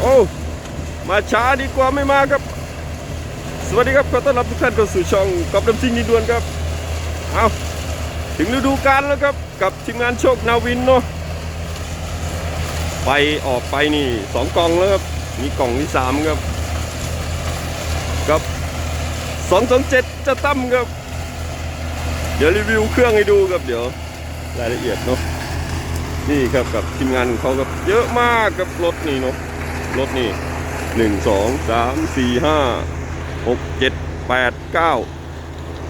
โอ้มาช้าดีกว่าไม่มาครับ สวัสดีครับขอต้อนรับทุกท่านเข้าสู่ช่องกอบดำซิงนิดวนครับเอาถึงฤดูกาลแล้วครับกับทีมงานโชคนาวินเนาะไปออกไปนี่สองกล่องแล้วครับมีกล่องที่สามครับกับสองสองเจ็ดจะตั้มครับ เดี๋ยวรีวิวเครื่องให้ดูครับเดี๋ยวรายละเอียดเนาะนี่ครับกับทีมงานของเขาครับเยอะมากกับรถนี่เนาะ รถนี่หนึ่งสองสามสี่ห้าหกเจ็ดแปดเก้า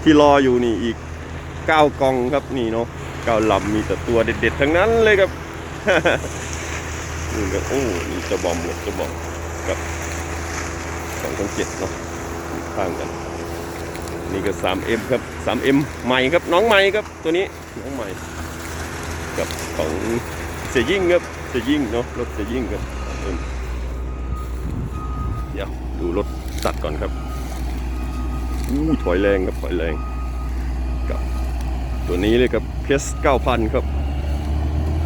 ที่รออยู่นี่อีกเก้ากองครับนี่เนาะเก้าลำมีแต่ตัวเด็ดๆ ทั้งนั้นเลยครับนี่ครับโอ้นี่จะบอมกับจะบอมกับสองสองเจ็ดเนาะคู่ข้างกันนี่ก็ 3M ครับ 3M ใหม่ครับน้องใหม่ครับตัวนี้น้องใหม่กับของเสียยิ่งครับเสียยิ่งเนาะรถเสียยิ่งครับ ดี๋ยวดูรถตัดก่อนครับอู้ถอยแรงครับถอยแรงกับตัวนี้เลยครับเพส9,000ครับ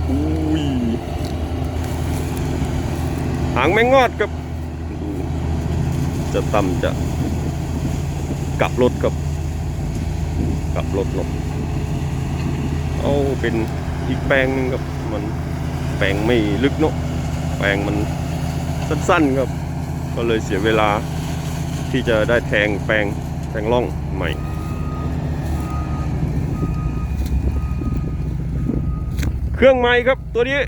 อุ้ยหางแมงงอดครับดูจะต่ำจะกลับรถกับกลับรถเนาะเอาเป็นอีกแปลงหนึงครับมันแปลงไม่ลึกเนาะแปลงมันสั้นๆครับ ก็เลยเสียเวลาที่จะได้แทงแปลงแทงร่องใหม่ เครื่องใหม่ครับตัวนี้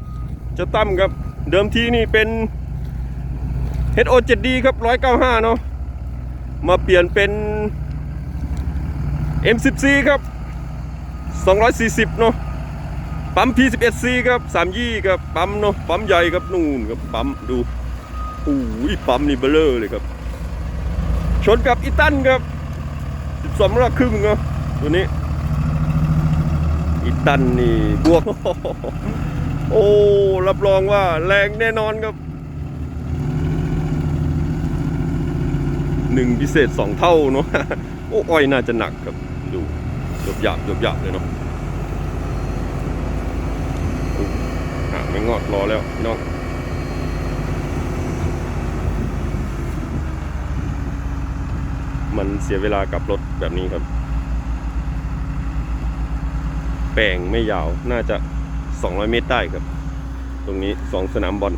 จะตั้มครับเดิมทีนี่เป็น HO7D ครับ 195 เนาะมาเปลี่ยนเป็น M14 ครับ 240 เนาะปั๊ม P11C ครับ 3ยี่ครับ ปั๊มเนาะปั๊มใหญ่ครับนู่นครับปั๊มดู อู้ยปั๊มนี่เบลอเลยครับ ชนกับอีตันครับ12ละครึ่งเนาะตัวนี้ อีตันนี่บวก โอ้ รับรองว่าแรงแน่นอนครับหนึ่งพิเศษสองเท่าเนาะโอ้อ้อยน่าจะหนักครับดูหยบหยาบหยบหยาบเลยเนาะหางไม่งอดรอแล้วพี่น้อง มันเสียเวลากับรถแบบนี้ครับ แปลงไม่ยาวน่าจะ 200 เมตรได้ครับ ตรงนี้2สนามบอล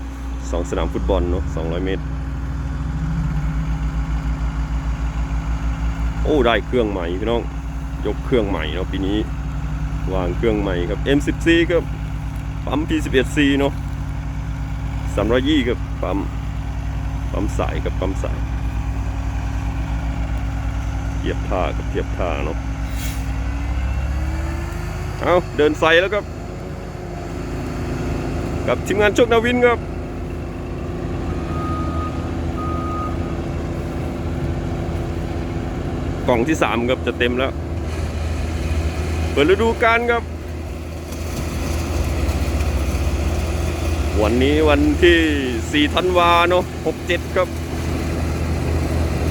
2สนามฟุตบอลเนาะ200 เมตร โอ้ได้เครื่องใหม่พี่น้อง ยกเครื่องใหม่เนาะปีนี้ วางเครื่องใหม่ครับ M14 ครับปั๊ม P11C เนาะ320ครับปั๊มปั๊มสายกับปั๊มสาย เทียบท่ากับเทียบท่าเนาะเอาเดินใส่แล้วครับ กับทีมงานโชคนาวินครับกล่องที่สามครับจะเต็มแล้ว เปิดฤดูกาลครับ วันนี้วันที่4ธันวาเนาะ67 ครับ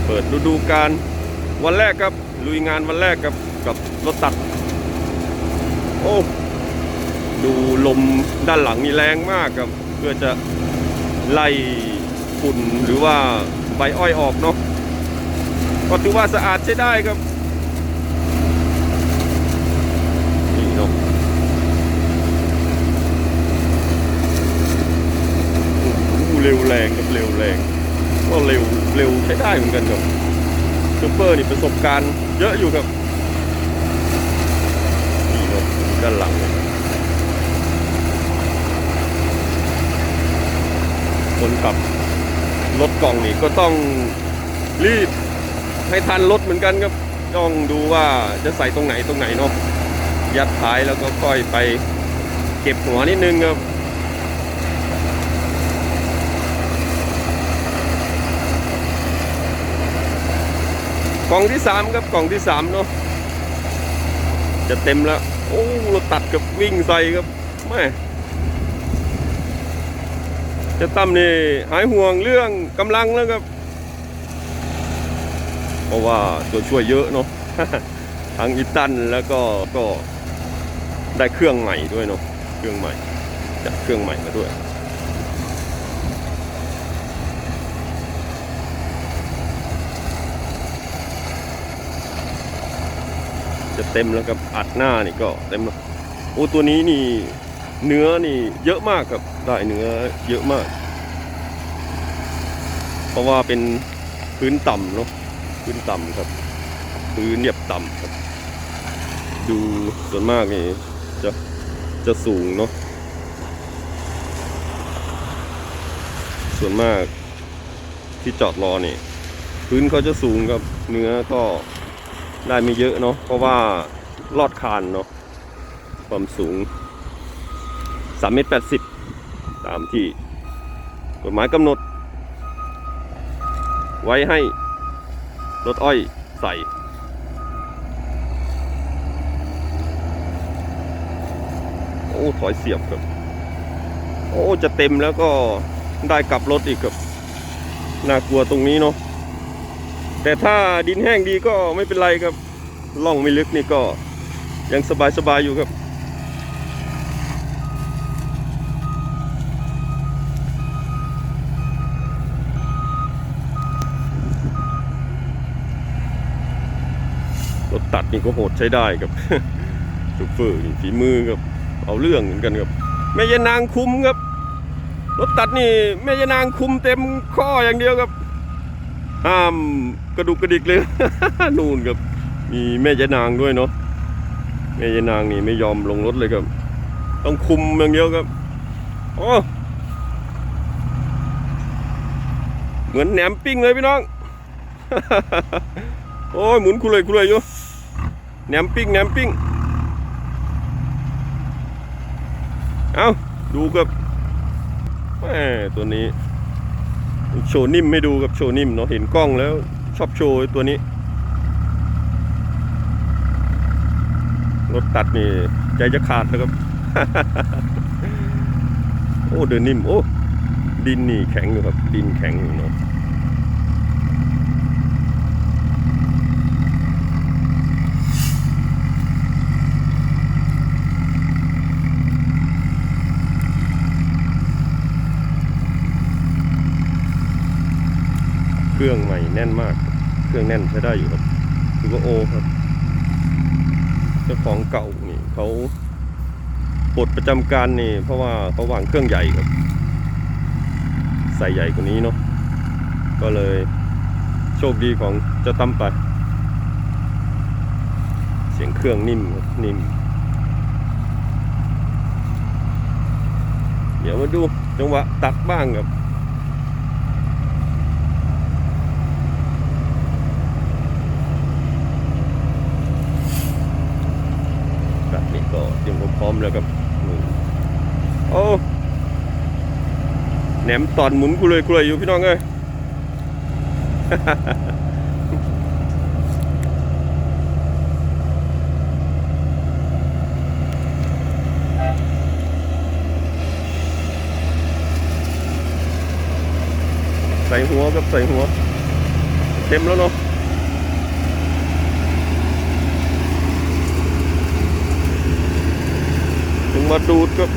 เปิดฤดูกาล วันแรกครับลุยงานวันแรกครับกับรถตัด โอ้ดูลมด้านหลังนี่แรงมากครับ เพื่อจะไล่ฝุ่นหรือว่าใบอ้อยออกเนาะก็ถือว่าสะอาดใช้ได้ครับนี่เนาะโอ้เร็วแรงครับเร็วแรง ก็เร็วเร็วใช้ได้เหมือนกันครับ ซูเปอร์นี่ประสบการณ์เยอะอยู่ครับนี่เนาะด้านหลังเนี่ยคนขับรถกล่องนี่ก็ต้องรีบให้ทันรถเหมือนกันครับต้องดูว่าจะใส่ตรงไหนตรงไหนเนาะยัดท้ายแล้วก็ค่อยไปเก็บหัวนิดนึงครับ กล่องที่สามครับกล่องที่สามเนาะจะเต็มแล้วโอ้เราตัดกับวิ่งใส่ครับแม่จะตั้มนี่หายห่วงเรื่องกำลังแล้วครับ เพราะว่าตัวช่วยเยอะเนาะทั้งอีตันแล้วก็ก็ได้เครื่องใหม่ด้วยเนาะเครื่องใหม่จัดเครื่องใหม่มาด้วย จะเต็มแล้วครับอัดหน้านี่ก็เต็มแล้วโอ้ตัวนี้นี่เนื้อนี่เยอะมากครับได้เนื้อเยอะมาก เพราะว่าเป็นพื้นต่ำเนาะพื้นต่ำครับ พื้นเรียบต่ำครับ ดูส่วนมากนี่จะจะสูงเนาะส่วนมากที่จอดรอนี่ พื้นเขาจะสูงครับเนื้อก็ ได้ไม่เยอะเนาะเพราะว่าลอดคานเนาะความสูง3เมตร80 ตามที่กฎหมายกำหนด ไว้ให้รถอ้อยใส่โอ้ถอยเสียบครับโอ้จะเต็มแล้วก็ได้กลับรถอีกครับน่ากลัวตรงนี้เนาะ แต่ถ้าดินแห้งดีก็ไม่เป็นไรครับล่องไม่ลึกนี่ก็ยังสบายสบายอยู่ครับ รถตัดนี่ก็โหดใช้ได้ครับชูเฟอร์นี่ฝีมือครับ เอาเรื่องเหมือนกันครับแม่ยานางคุมครับ รถตัดนี่แม่ยานางคุมเต็มข้ออย่างเดียวครับห้าม กระดุกกระดิกเลย นู่นครับ มีแม่ยานางด้วยเนาะแม่ยานางนี่ไม่ยอมลงรถเลยครับ ต้องคุมอย่างเดียวครับโอ้เหมือนแหนมปิ้งเลยพี่น้อง โอ้ยหมุนคุเลยคุเลยอยู่แหนมปิ้งแหนมปิ้ง เอาดูครับแหมตัวนี้ โชว์นิ่มไม่ดูกับโชว์นิ่มเนาะเห็นกล้องแล้ว ชอบโชว์ตัวนี้ รถตัดนี่ ใจจะขาดแล้วครับ โอ้เดินนิ่ม โอ้ ดินนี่แข็งอยู่ครับ ดินแข็งอยู่เนาะเครื่องใหม่แน่นมาก เครื่องแน่นใช้ได้อยู่ครับคือว่าโอครับ เจ้าของเก่านี่เขาปลดประจำการนี่ เพราะว่าเขาวางเครื่องใหญ่ครับ ใส่ใหญ่กว่านี้เนาะก็เลยโชคดีของเจ้าตั้มไป เสียงเครื่องนิ่มครับนิ่ม เดี๋ยวมาดูจังหวะตัดบ้างครับนี้ก็เตรี ยมความพร้อมแล้วครับโอ้แหนมตอนหมุนกูเลยกูเลยอยู่พี่น้องเอ้ยใส่หัวครับใส่หัว เต็มแล้วเนาะ ถึง มาดูดครับ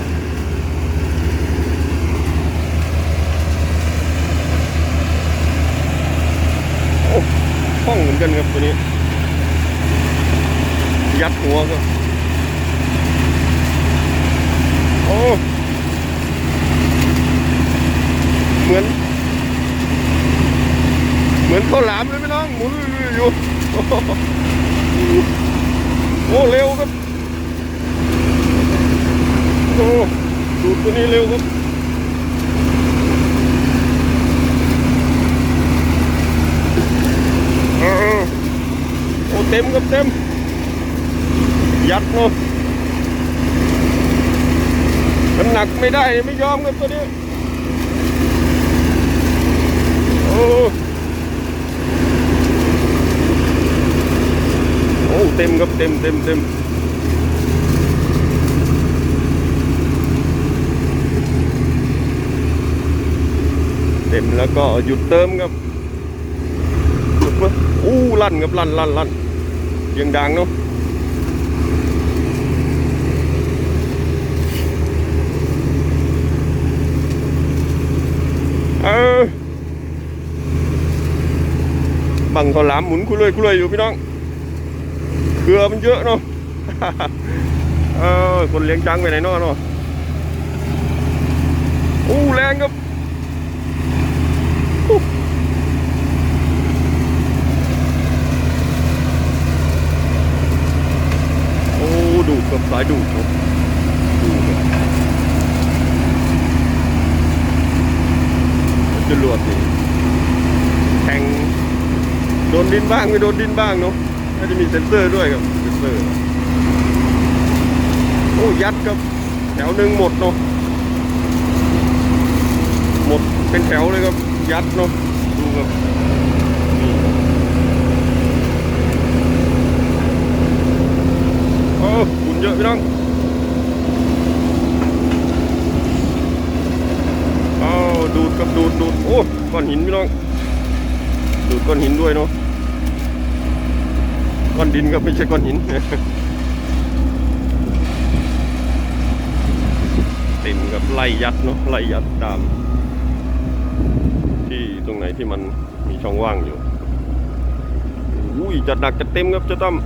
โอ้ห้องเหมือนกันครับตัวนี้ ยัดหัวครับ โอ้เหมือน เหมือนข้าวหลามเลยพี่น้องหมุนอยู่ โอ้โหโอ้เร็วครับ โอ้ดูดตัวนี้เร็วครับเออโอ้เต็มครับเต็ม ยัดเนาะมันหนักไม่ได้ไม่ยอมครับตัวนี้โอ้โอ้เต็มครับเต็มเต็มเต็ม เต็มแล้วก็หยุดเติมครับหยุดมาอู้ลั่นครับลั่นลั่นลั่นเสียังดังเนาะเออบังเขาหลามหมุนคุเลยคุเลยอยู่พี่น้องเกลือมันเยอะเนาะเออคนเลี้ยงจังไปไหนเนาะเนาะโอ้แรงครับอู้โอ้ดู ดกับสายดูดครับดูดครับจรวดนี่แทงโดนดินบ้างไม่โดนดินบ้างเนาะน่าจะมีเซ็นเซอร์ด้วยครับเซ็นเซอร์โอ้ยัดครับแถวหนึ่งหมดเนาะหมดเป็นแถวเลยครับยัดเนาะดูครับนี่โอ้ฝุ่น เยอะพี่น้องอ้าวดูดกับดูดดูดโอ้ก้อนหินพี่น้อง ดูดก้อนหินด้วยเนาะก้อนดินครับไม่ใช่ก้อนหินเต็มกับไล่ยัดเนาะไล่ยัดตาม ที่ตรงไหนที่มันมีช่องว่างอยู่อุ้ยจัดหนักจัดเต็มครับเจะต้อม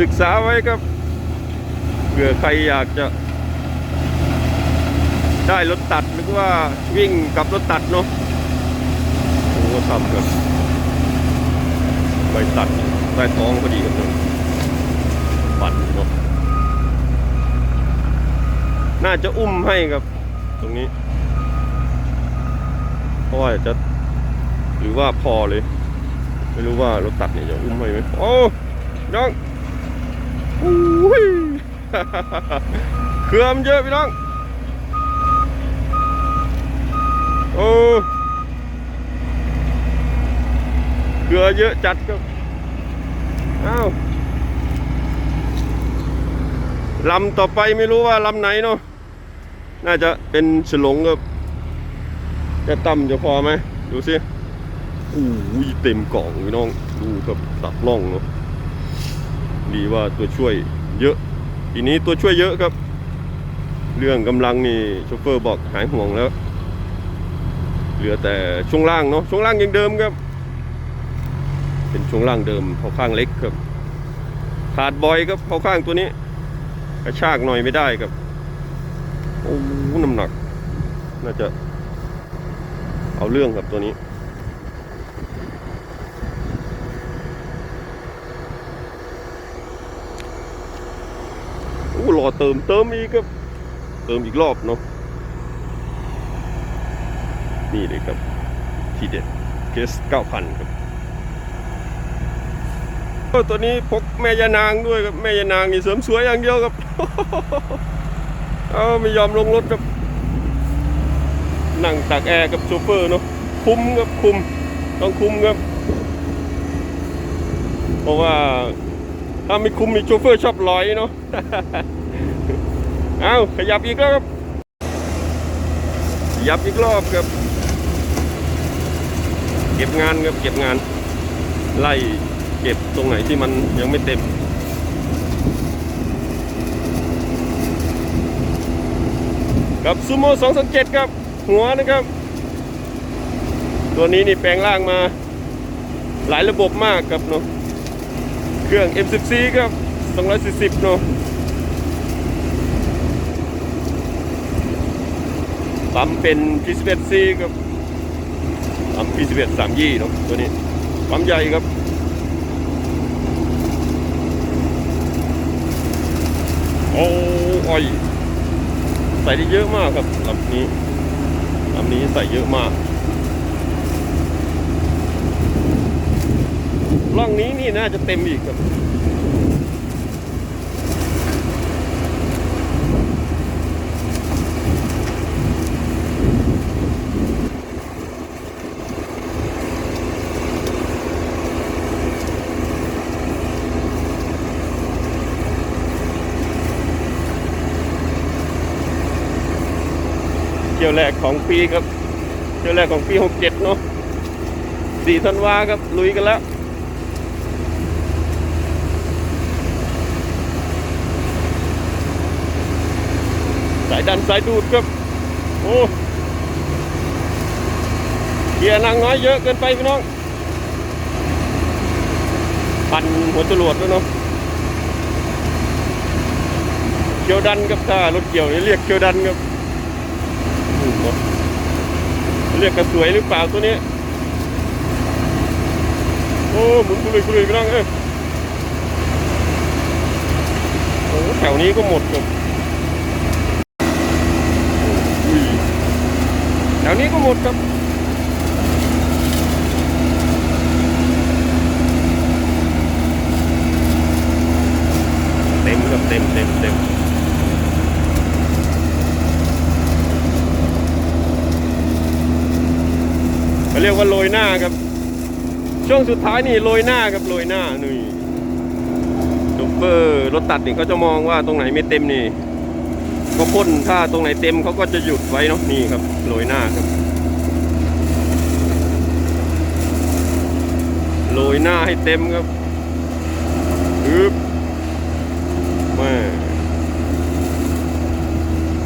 ศึกษาไว้ครับเผื่อใครอยากจะ ได้รถตัดหรือว่าวิ่งกับรถตัดเนาะโอ้ทำครับไปตัดใต้ท้องพอดีกับเลยปั่นเนาะน่าจะอุ้มให้ครับ ตรงนี้เพราะว่าจะหรือว่าพอเลย ไม่รู้ว่ารถตัดเนี่ยจะอุ้มให้ไหมโอ้น้อง อุ้ยเครื่อมเยอะพี่น้องโอ้เกลือเยอะจัดครับอ้าวลำต่อไปไม่รู้ว่าลำไหนเนาะน่าจะเป็นฉลงครับจะต่ำจะพอไหมดูสิโอ้ยเต็มกล่องพี่น้อง ดูครับตัดล่องเนาะ ดีว่าตัวช่วยเยอะทีนี้ตัวช่วยเยอะครับ เรื่องกำลังนี่โชเฟอร์บอกหายห่วงแล้ว เหลือแต่ช่วงล่างเนาะช่วงล่างยังเดิมครับ เป็นช่วงล่างเดิมเขาข้างเล็กครับ ขาดบอยครับเขาข้างตัวนี้กระชากหน่อยไม่ได้ครับโอ้น้ำหนัก น่าจะเอาเรื่องครับตัวนี้ โอเติมเติมอีกครับ เติมอีกรอบเนาะนี่เลยครับ ทีเด็ดเคส9,000ครับตัวนี้พกแม่ยานางด้วยครับ แม่ยานางนี่เสริมสวยอย่างเดียวครับเอาไม่ยอมลงรถครับ นั่งตากแอร์กับโชเฟอร์เนาะคุมครับคุม ต้องคุมครับ เพราะว่าถ้าไม่คุมมีโชเฟอร์ชอบลอยเนาะ เอาขยับอีกแล้วครับ ขยับอีกรอบครับ เก็บงานครับ เก็บงาน ไล่เก็บตรงไหนที่มันยังไม่เต็มกับซูโม่227ครับ หัวนะครับ ตัวนี้นี่แปลงร่างมา หลายระบบมากครับเนาะ เครื่อง M14 ครับ240เนาะ ปั๊มเป็น P11C ครับปั๊ม P11 3ยี่เนาะตัวนี้ปั๊มใหญ่ครับโอ้อ้อยใส่ได้เยอะมากครับลำนี้ลำนี้ใส่เยอะมากร่องนี้นี่น่าจะเต็มอีกครับ เที่ยวแรกของปีครับ เที่ยวแรกของปี 67 เนาะ4ธันวาครับ ลุยกันแล้วสายดันสายดูดครับ โอ้เกียร์นางน้อยเยอะเกินไปพี่น้อง ปั่นหัวจรวดด้วยเนาะเกียวดันกับถ้ารถเกี่ยวนี่เรียกเกียวดันครับ อืมเรียกกระสวยหรือเปล่าตัวนี้ โอ้หมุนกุลุยกุลุยพี่น้องเอ้ยโอ้แถวนี้ก็หมดครับแถวนี้ก็หมดครับเต็มครับเต็มเต็มเต็ม เขาเรียกว่าโรยหน้าครับ ช่วงสุดท้ายนี่โรยหน้าครับโรยหน้านี่ซูเปอร์รถตัดนี่เขาจะมองว่าตรงไหนไม่เต็มนี่ก็พ่นถ้าตรงไหนเต็มเขาก็จะหยุดไว้เนาะนี่ครับโรยหน้าครับโรยหน้าให้เต็มครับอึบแม่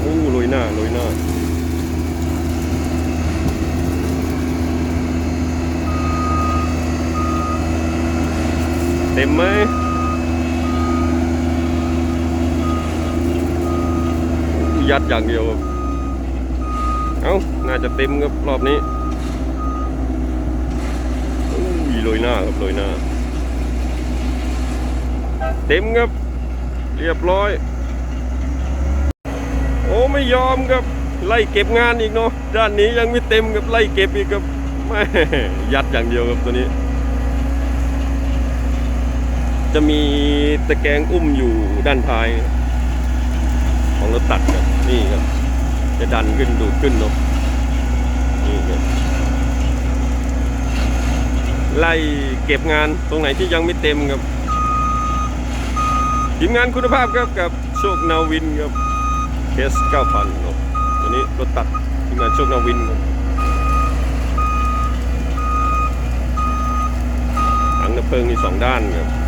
โอ้โรยหน้าโรยหน้า เต็มไหมยัดอย่างเดียวครับเอ้า น่าจะเต็มครับรอบนี้อุ้ยโรยหน้าครับโรยหน้า เต็มครับ เรียบร้อย โอ้ไม่ยอมครับ ไล่เก็บงานอีกเนาะ ด้านนี้ยังไม่เต็มครับไล่เก็บอีกครับแม่ยัดอย่างเดียวครับตัวนี้ จะมีตะแกรงอุ้มอยู่ด้านท้าย ของรถตัดครับนี่ครับ จะดันขึ้นดูดขึ้นเนาะนี่ครับไล่เก็บงานตรงไหนที่ยังไม่เต็มครับทีมงานคุณภาพครับกับโชคนาวินครับเคส9,000เนาะตัวนี้รถตัดทีมงานโชคนาวินครับถังดับเพลิงมีสองด้านครับ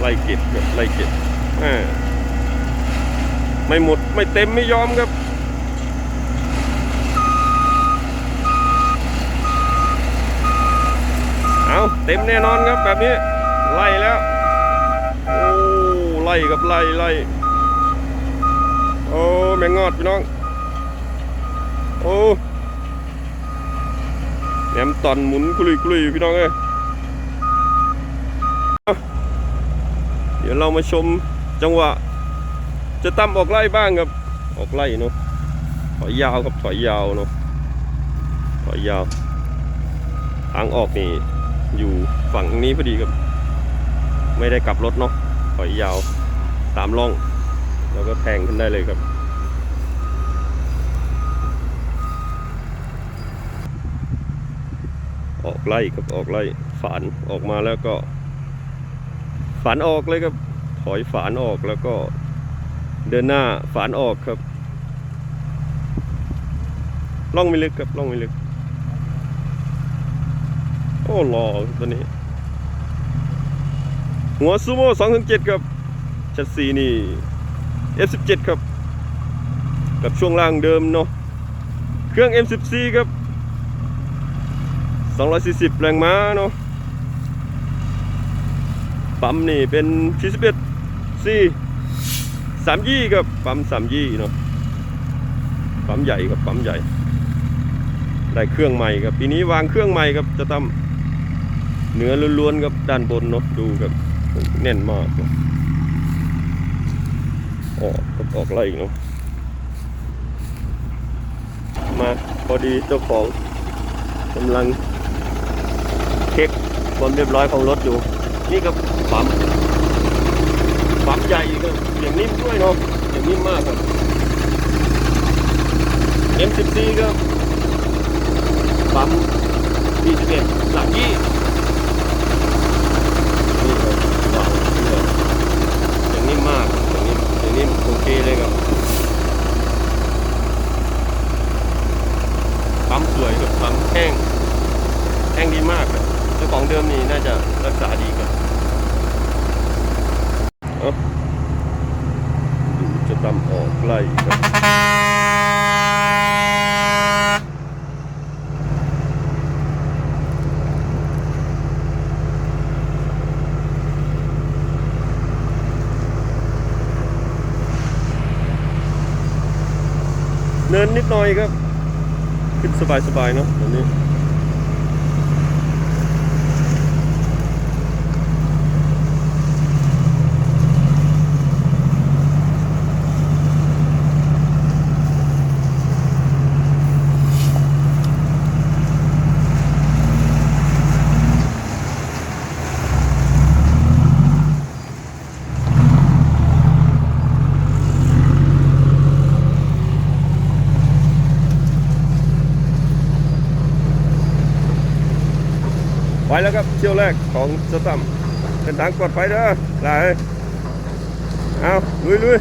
ไล่เก็บครับไล่เก็บไม่หมดไม่เต็มไม่ยอมครับ เอาเต็มแน่นอนครับแบบนี้ ไล่แล้ว โอ้ไล่กับไล่ไล่โอ้แมงงอดพี่น้อง โอ้แหนมตอนหมุนกลุยกลุยพี่น้องเอ้ยเอา เดี๋ยวเรามาชมจังหวะ จะตั้มออกไล่บ้างครับ ออกไล่เนาะถอยยาวครับถอยยาวเนาะถอยยาว ทางออกนี่อยู่ฝั่งนี้พอดีครับ ไม่ได้กลับรถเนาะถอยยาวตามร่อง แล้วก็แทงขึ้นได้เลยครับออกไล่ครับออกไล่ฝานออกมาแล้วก็ ฝานออกเลยครับ ถอยฝานออกแล้วก็เดินหน้าฝานออกครับล่องไม่ลึกครับล่องไม่ลึก โอ้หล่อตัวนี้ หัวซูโม่สองถึงเจ็ดครับชัดซีนี่ F17 ครับ กับช่วงล่างเดิมเนาะเครื่อง M14 ครับ 240 แรงม้าเนาะ ปั๊มนี่เป็น41 C 3ยี่ครับปั๊ม3ยี่เนาะปั๊มใหญ่ครับปั๊มใหญ่ ได้เครื่องใหม่ครับปีนี้วางเครื่องใหม่ครับจะทำเนื้อล้วนๆครับด้านบนเนาะดูครับแน่นมากออกออกไล่อีกเนาะมาพอดีเจ้าของกำลังเช็คความเรียบร้อยของรถอยู่ นี่ก็ปั๊มปั๊มใหญ่ก็อย่างนิ่มด้วยเนาะอย่างนิ่มมากครับ M14 ครับปั๊ม21หลักยี่นี่ครับว้าวเนี่ยอย่างนิ่มมากอย่างนิ่มอย่างนิ่มโอเคเลยครับ ปั๊มสวยครับปั๊มแห้งแห้งดีมากครับเจ้าของเดิมนี่น่าจะรักษาดีครับเอาดูจะตำออกไล่ครับ นินนิดหน่อยครับ ขึ้นสบายๆเนาะวันนี้ ไปแล้วครับเที่ยวแรกของ สตัมเป็นทางปลอดภัยเด้อลายเอาลุยลุย